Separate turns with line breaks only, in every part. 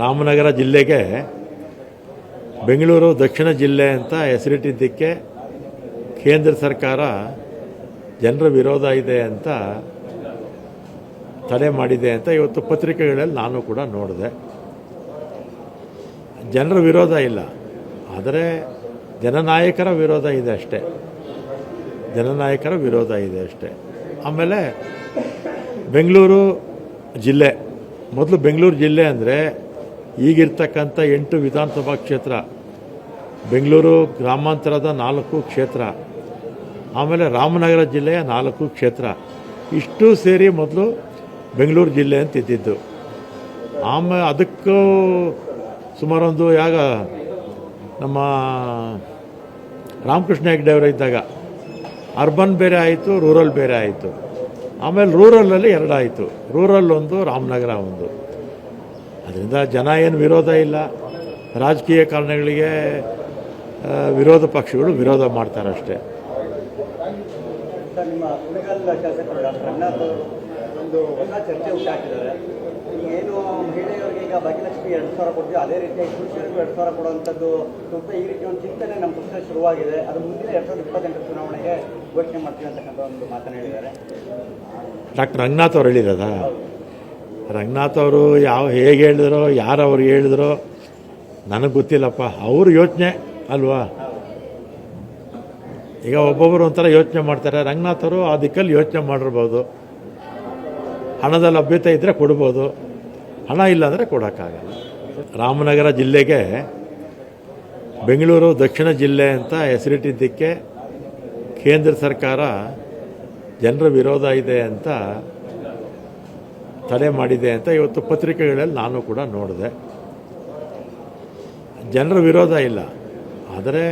ರಾಮನಗರ ಜಿಲ್ಲೆಗೆ ಬೆಂಗಳೂರು ದಕ್ಷಿಣ ಜಿಲ್ಲೆ ಅಂತ ಹೆಸರಿಟ್ಟಿದ್ದಕ್ಕೆ ಕೇಂದ್ರ ಸರ್ಕಾರ ಜನರ ವಿರೋಧ ಇದೆ ಅಂತ ತಡೆ ಮಾಡಿದೆ ಅಂತ ಇವತ್ತು ಪತ್ರಿಕೆಗಳಲ್ಲಿ ನಾನು ಕೂಡ ನೋಡಿದೆ. ಜನರ ವಿರೋಧ ಇಲ್ಲ. ಆದರೆ ಜನನಾಯಕರ ವಿರೋಧ ಇದೆ ಅಷ್ಟೇ. ಜನನಾಯಕರ ವಿರೋಧ ಇದೆ ಅಷ್ಟೇ. ಆಮೇಲೆ ಬೆಂಗಳೂರು ಜಿಲ್ಲೆ, ಮೊದಲು ಬೆಂಗಳೂರು ಜಿಲ್ಲೆ ಅಂದರೆ ಈಗಿರ್ತಕ್ಕಂಥ ಎಂಟು ವಿಧಾನಸಭಾ ಕ್ಷೇತ್ರ, ಬೆಂಗಳೂರು ಗ್ರಾಮಾಂತರದ ನಾಲ್ಕು ಕ್ಷೇತ್ರ, ಆಮೇಲೆ ರಾಮನಗರ ಜಿಲ್ಲೆಯ ನಾಲ್ಕು ಕ್ಷೇತ್ರ. ಇಷ್ಟು ಸೇರಿ ಮೊದಲು ಬೆಂಗಳೂರು ಜಿಲ್ಲೆ ಅಂತ ಇದ್ದಿದ್ದು. ಆಮೇಲೆ ಅದಕ್ಕೂ ಸುಮಾರೊಂದು ಯಾಗ ನಮ್ಮ ರಾಮಕೃಷ್ಣ ಹೆಗ್ಡೆ ಅವರು ಇದ್ದಾಗ. ಅರ್ಬನ್ ಬೇರೆ ಆಯಿತು, ರೂರಲ್ ಬೇರೆ ಆಯಿತು. ಆಮೇಲೆ ರೂರಲಲ್ಲಿ ಎರಡಾಯಿತು ರೂರಲ್ ಒಂದು, ರಾಮನಗರ ಒಂದು. ಅದರಿಂದ ಜನ ಏನು ವಿರೋಧ ಇಲ್ಲ. ರಾಜಕೀಯ ಕಾರಣಗಳಿಗೆ ವಿರೋಧ ಪಕ್ಷಗಳು ವಿರೋಧ ಮಾಡ್ತಾರೆ ಅಷ್ಟೇ.
ಏನು ಮಹಿಳೆಯರಿಗೆ ಈಗ ಭಾಗ್ಯಲಕ್ಷ್ಮಿ ಎರಡು ಸಾವಿರ ಕೊಡ್ತೀವಿ ಅದೇ ರೀತಿಯಾಗಿ ಪುರುಷರಿಗೂ ಎರಡು ಸಾವಿರ ಕೊಡುವಂಥದ್ದು ಸ್ವಲ್ಪ ಈ ರೀತಿ ಒಂದು ಚಿಂತನೆ ನಮ್ಮ ಪಕ್ಷ ಶುರುವಾಗಿದೆ. ಅದು ಮುಂದಿನ ಎರಡು ಸಾವಿರದ ಇಪ್ಪತ್ತೆಂಟರ ಚುನಾವಣೆಗೆ ಘೋಷಣೆ ಮಾಡ್ತೀವಿ ಅಂತಕ್ಕಂಥ ಒಂದು ಮಾತನ್ನು ಹೇಳಿದ್ದಾರೆ.
ಡಾಕ್ಟರ್ ರಂಗನಾಥ್ ಅವ್ರು ಹೇಳಿರೋದ ರಂಗನಾಥ್ ಅವರು ಯಾವ ಹೇಗೆ ಹೇಳಿದ್ರು, ಯಾರು ಅವ್ರು ಹೇಳಿದ್ರು, ನನಗೆ ಗೊತ್ತಿಲ್ಲಪ್ಪ. ಅವ್ರ ಯೋಚನೆ ಅಲ್ವಾ? ಈಗ ಒಬ್ಬೊಬ್ಬರು ಒಂಥರ ಯೋಚನೆ ಮಾಡ್ತಾರೆ. ರಂಗನಾಥ್ ಅವರು ಆ ದಿಕ್ಕಲ್ಲಿ ಯೋಚನೆ ಮಾಡಿರ್ಬೋದು. ಹಣದ ಲಭ್ಯತೆ ಇದ್ದರೆ ಕೊಡ್ಬೋದು. ಹಣ ಇಲ್ಲ ಅಂದರೆ ಕೊಡೋಕ್ಕಾಗಲ್ಲ. ರಾಮನಗರ ಜಿಲ್ಲೆಗೆ ಬೆಂಗಳೂರು ದಕ್ಷಿಣ ಜಿಲ್ಲೆ ಅಂತ ಹೆಸರಿಟ್ಟಿದ್ದಕ್ಕೆ ಕೇಂದ್ರ ಸರ್ಕಾರ ಜನರ ವಿರೋಧ ಇದೆ ಅಂತ ತಡೆ ಮಾಡಿದೆ ಅಂತ ಇವತ್ತು ಪತ್ರಿಕೆಗಳಲ್ಲಿ ನಾನು ಕೂಡ ನೋಡಿದೆ. ಜನರ ವಿರೋಧ ಇಲ್ಲ. ಆದರೆ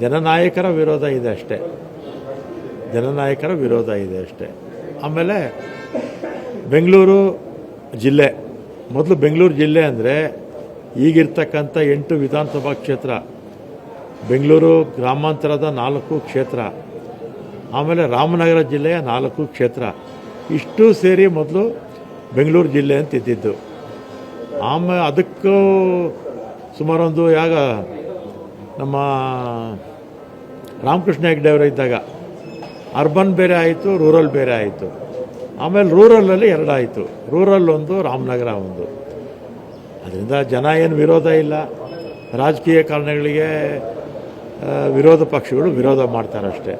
ಜನನಾಯಕರ ವಿರೋಧ ಇದೆ ಅಷ್ಟೇ. ಜನನಾಯಕರ ವಿರೋಧ ಇದೆ ಅಷ್ಟೇ. ಆಮೇಲೆ ಬೆಂಗಳೂರು ಜಿಲ್ಲೆ, ಮೊದಲು ಬೆಂಗಳೂರು ಜಿಲ್ಲೆ ಅಂದರೆ ಈಗಿರ್ತಕ್ಕಂಥ ಎಂಟು ವಿಧಾನಸಭಾ ಕ್ಷೇತ್ರ, ಬೆಂಗಳೂರು ಗ್ರಾಮಾಂತರದ ನಾಲ್ಕು ಕ್ಷೇತ್ರ, ಆಮೇಲೆ ರಾಮನಗರ ಜಿಲ್ಲೆಯ ನಾಲ್ಕು ಕ್ಷೇತ್ರ. ಇಷ್ಟು ಸೇರಿ ಮೊದಲು ಬೆಂಗಳೂರು ಜಿಲ್ಲೆ ಅಂತ ಇದ್ದಿದ್ದು. ಆಮೇಲೆ ಅದಕ್ಕೂ ಸುಮಾರೊಂದು ಯಾಗ ನಮ್ಮ ರಾಮಕೃಷ್ಣ ಹೆಗ್ಡೆ ಅವರು ಇದ್ದಾಗ. ಅರ್ಬನ್ ಬೇರೆ ಆಯಿತು, ರೂರಲ್ ಬೇರೆ ಆಯಿತು. ಆಮೇಲೆ ರೂರಲಲ್ಲಿ ಎರಡಾಯಿತು. ರೂರಲ್ ಒಂದು, ರಾಮನಗರ ಒಂದು. ಅದರಿಂದ ಜನ ಏನು ವಿರೋಧ ಇಲ್ಲ. ರಾಜಕೀಯ ಕಾರಣಗಳಿಗೆ ವಿರೋಧ ಪಕ್ಷಗಳು ವಿರೋಧ ಮಾಡ್ತಾರೆ ಅಷ್ಟೇ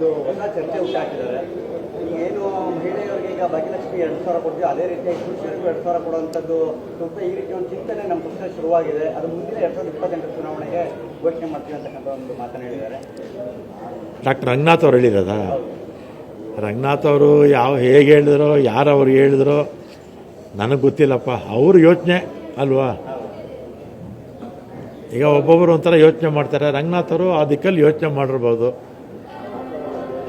ಒಂದು ಹೊಸ ಚರ್ಚೆ ಹುಟ್ಟಾಕಿದ್ದಾರೆ ಏನು ಮಹಿಳೆಯರಿಗೆ ಈಗ ಭಾಗ್ಯಲಕ್ಷ್ಮಿ ಎರಡು ಸಾವಿರ ಕೊಡ್ತೀವಿ. ಅದೇ ರೀತಿಯಾಗಿ ಪುರುಷರಿಗೂ ಎರಡು ಸಾವಿರ ಕೊಡುವಂಥದ್ದು ಸ್ವಲ್ಪ ಈ ರೀತಿ ಒಂದು ಚಿಂತನೆ ನಮ್ಮ ಪಕ್ಷ ಶುರುವಾಗಿದೆ. ಅದು ಮುಂದಿನ ಎರಡು ಸಾವಿರದ ಇಪ್ಪತ್ತೆಂಟರ ಚುನಾವಣೆಗೆ ಘೋಷಣೆ ಮಾಡ್ತೀವಿ ಅಂತಕ್ಕಂಥ ಒಂದು ಮಾತನ್ನು ಹೇಳಿದ್ದಾರೆ.
ಡಾಕ್ಟರ್ ರಂಗನಾಥ್ ಅವರು ಹೇಳಿರೋದ? ರಂಗನಾಥ್ ಅವರು ಯಾವ ಹೇಗೆ ಹೇಳಿದ್ರು, ಯಾರು ಅವ್ರು ಹೇಳಿದ್ರು ನನಗೆ ಗೊತ್ತಿಲ್ಲಪ್ಪ. ಅವ್ರ ಯೋಚನೆ ಅಲ್ವಾ? ಈಗ ಒಬ್ಬೊಬ್ಬರು ಒಂಥರ ಯೋಚನೆ ಮಾಡ್ತಾರೆ. ರಂಗನಾಥ್ ಅವರು ಆ ದಿಕ್ಕಲ್ಲಿ ಯೋಚನೆ ಮಾಡಿರ್ಬೋದು.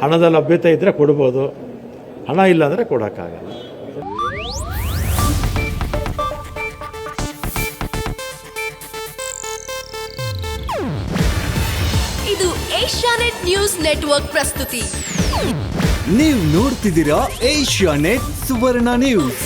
ಹಣದ ಲಭ್ಯತೆ ಇದ್ದರೆ ಕೊಡ್ಬೋದು. ಹಣ ಇಲ್ಲ ಅಂದರೆ ಕೊಡೋಕ್ಕಾಗಲ್ಲ.
ಇದು ಏಷ್ಯಾನೆಟ್ ನ್ಯೂಸ್ ನೆಟ್ವರ್ಕ್ ಪ್ರಸ್ತುತಿ.
ನೀವು ನೋಡ್ತಿದ್ದೀರಾ ಏಷ್ಯಾನೆಟ್ ಸುವರ್ಣ ನ್ಯೂಸ್.